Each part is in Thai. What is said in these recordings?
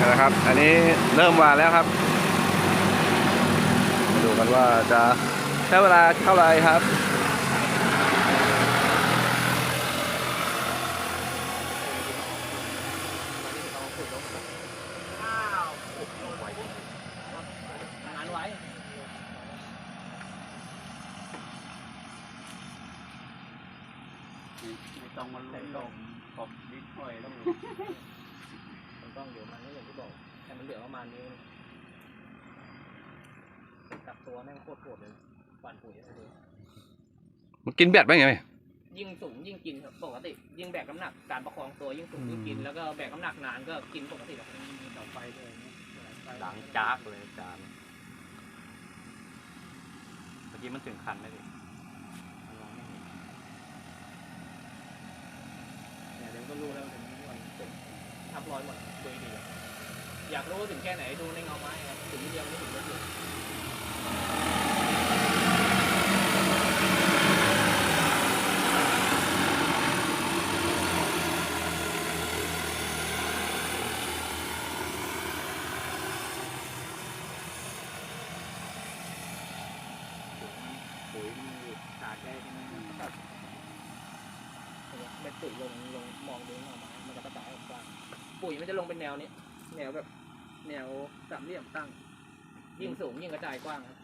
นะครับ อันนี้เริ่มวานแล้วครับ มาดูกันว่าจะใช้เวลาเท่าไรครับงานไว้ไม่ต้องมาลุ้นลมขอบนิดหน่อยแล้ว มันต้องเดี๋ยวมันก็อย่างที่บอกให้มันเหลือประมาณนี้กับตัวแม่งโคตรโหดเลยปั่นปุ๋ยให้ดูมันกินแบตไหมไง ยิ่งสูงยิ่งกินครับปกติยิ่งแบกน้ำหนักการประคองตัวยิ่งสูงยิ่งกิน แล้วก็แบกน้ำหนักนานก็กินปกติแบบมีต่อไฟด้วยหลังจากเลยจานเมื่อกี้มันถึงคันไหมดิมันมองไม่เห็นเนี่ยเดี๋ยวก็รู้แล้วถึงวันเสร็จ ทับร้อยหมดโดยดี อยากรู้ถึงแค่ไหนดูในเงาไม้ครับถึงนิดเดียวไม่ถึงก็ถึง ปุ๋ยมันอยู่ขาดได้ใช่ไหม เม็ดปุ๋ยลงลงมองดูเงาไม้มันจะกระจายออกกว้างปุ๋ยมันจะลงเป็นแนวนี้ แนวแบบ แนวสามเหลี่ยมตั้ง ยิ่งสูงยิ่งกระจายกว้างครับ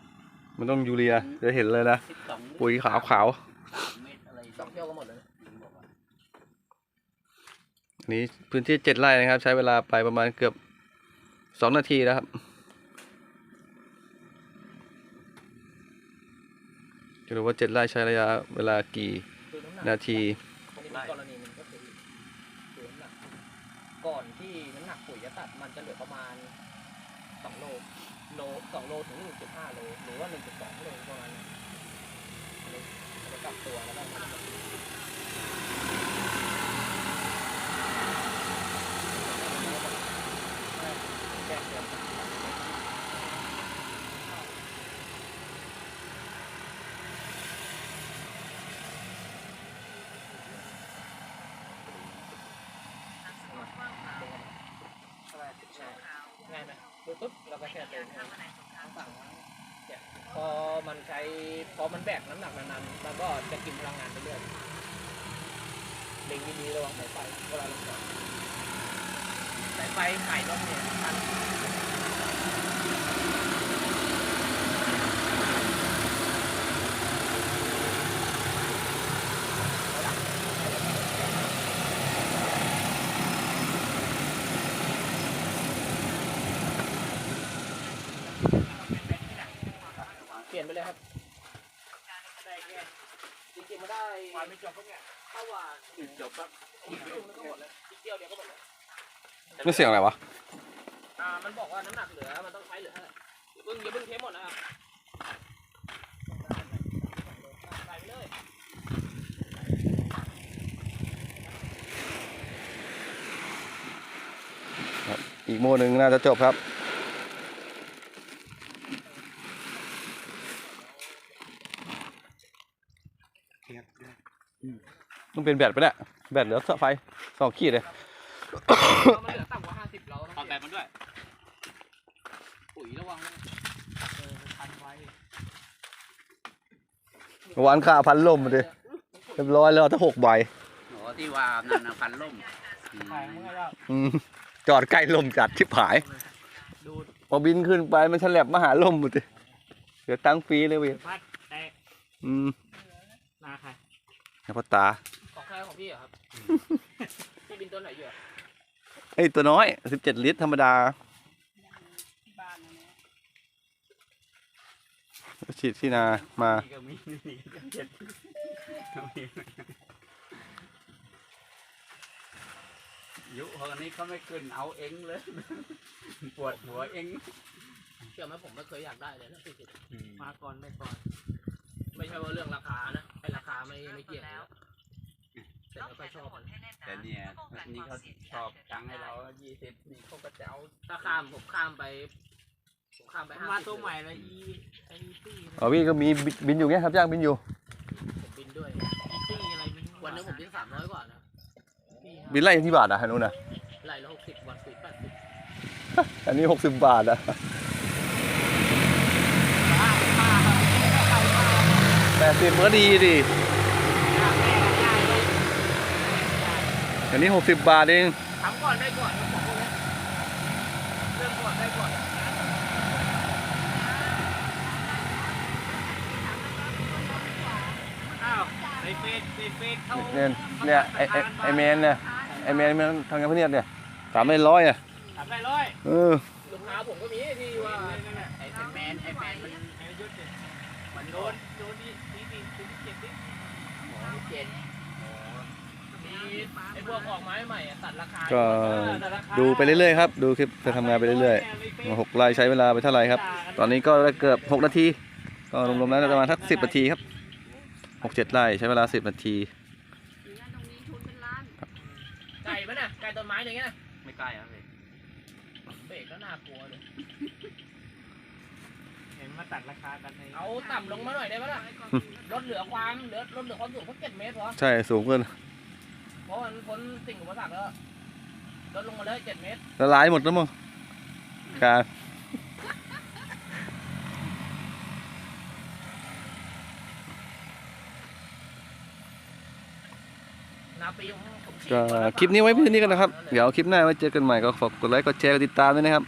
มันต้องยูเรียจะเห็นเลยนะสิบสองปุ๋ยขาวขาวสามเม็ดอะไรสองเที่ยวก็หมดเลยนะบอกว่าๆอันนี้พื้นที่เจ็ดไร่นะครับ ใช้เวลาไปประมาณเกือบสองนาทีแล้วครับจะรู้ว่าเจ็ดไร่ใช้ระยะเวลากี่ คือน้ำหนักนาที กรณีหนึ่งก็คือคือน้ำหนักก่อนที่น้ำหนักปุ๋ยจะตัดมันจะเหลือประมาณสองโลโลสองโลถึงหนึ่งจุดห้าโลหรือว่าหนึ่งจุดสองโลประมาณนั้นอันนี้กลับตัวแล้วก็มันจะแก้เดือน ง่ายไหมดูปุ๊บเราก็แค่เดินทั้งฝั่งเนี่ยพอมันใช้พอมันแบกน้ำหนักนานๆมันก็จะกินพลังงานไปเรื่อยเล็งดีๆระวังสายไฟเวลาลงจอดสายไฟหายก็เนี่ย ปลี่ยนไปเลยครับจริงๆมันได้วันไม่จบก็เนี่ยถ้าว่าจบปั๊บอีกเดียวก็หมดเลยอีกเดียวเดียวก็หมดเลยนี่เสียงอะไรวะอ่ามันบอกว่าน้ำหนักเหลือมันต้องใช้เหลือเท่าไหร่อย่าเพิ่งอย่าเพิ่งเทหมดนะครับใส่ไปเลยอีกโมหนึ่งน่าจะจบครับ ต้องเป็นแบตไปะเนี่ยแบตเหลือไฟสองขีดเลย มันเหลือต่ำกว่าห้าสิบเราต้องเอาแบบมันด้วยปุ๋ยระวังนะเออพันไว้หวานข้าวพันลมมาดิเรียบร้อยแล้วถ้าหกใบโอ้ที่ว่านั่นนะพันล่มอืมถ่ายมึงไงล่ะอืมจอดใกล้ลมจัดชิบหาย ดูพอบินขึ้นไปมันฉลับมาหาลมหมดเลยเดี๋ยวตั้งฟรีเลยเว้ยพัดแตกอืมนาใครให้พ่อตา ของใครของพี่เหรอครับ พี่บินตัวไหนอยู่อะไอ้ยตัวน้อยสิบเจ็ดลิตรธรรมดาบ้านฉีดที่นามา นี่ก็มีนี่ก็เจ็ดก็มียุคนนี้เขาไม่ขึ้นเอาเองเลย ปวดหัวเองเชื่อไหมผมไม่เคยอยากได้เลยนะสี่สิบอืมมาก่อนไม่ก่อน ไม่ใช่ว่าเรื่องราคานะไอ้ราคาไม่ไม่เกี่ยงนะ แต่ไม่ค่อยชอบมันแต่เนี่ยนี่เขาชอบตังค์ให้เรายี่สิบนี่เขาก็จะเอาถ้าข้ามผมข้ามไปผมข้ามไปห้ามาสิบตัวใหม่เลยอีไอ้ตี้อ๋อพี่ก็มีบิบินอยู่เงี้ยครับย่างบินอยู่ ผมบินด้วยอีตี้อะไรไม่รู้วันหนึงผมบินสามร้อยกว่านะตี้บินไล่ที่บาทอะฮันนู้นนะไล่ละหกสิบวันสี่แปดสิบอันนี้หกสิบบาทอะแปดสิบก็ดีดิ อันนี้หกสิบบาทเองทำก่อนได้ก่อนนะผมพวกนี้เริ่มก่อนได้ก่อนอ้าวในเฟซในเฟซเขาเนี่ยเนี่ยไอไอไอแมนเนี่ยไอแมนมันทำงานพวกเนี้ยเนี่ยสามร้อยอะทำได้ร้อยเออลูกค้าผมก็มีที่ว่าไอ้แมนไอ้แมนมันไอ้ยุทธเนี่ยมันโดนนโดนนี่นี่นี่นี่เจ็บดิเจ็ด ไอ้พวกออกไม้ใหม่อะตัดราคาก็ดูไปเรื่อยๆครับ ดูคลิปจะทำงานไปเรื่อยๆมาหกไลน์ใช้เวลาไปเท่าไหร่ครับ ตอนนี้ก็ได้เกือบหกนาที ก็รวมๆแล้วประมาณสักสิบนาทีครับหกเจ็ดไร่ใช้เวลาสิบนาทีไก่ปะน่ะไก่ต้นไม้อย่างเงี้ยนะไม่ใกล้ครับพี่เบรกก็น่ากลัวเลยเห็นมาตัดราคากันในเอาต่ำลงมาหน่อยได้ปะล่ะลดเหลือความเหลือลดเหลือความสูงแค่เจ็ดเมตรพอใช่สูงเกินเพราะ มันพ้นสิ่งอุปสรรคแล้วลดลงมาเลยเจ็ดเมตรละลายหมดแล้วมั้งการนาปีของผมก็คลิปนี้ไว้เพื่อนี้กันนะครับ เดี๋ยวคลิปหน้าไว้เจอกันใหม่ก็ฝากกดไลค์กดแชร์กดติดตามด้วยนะครับ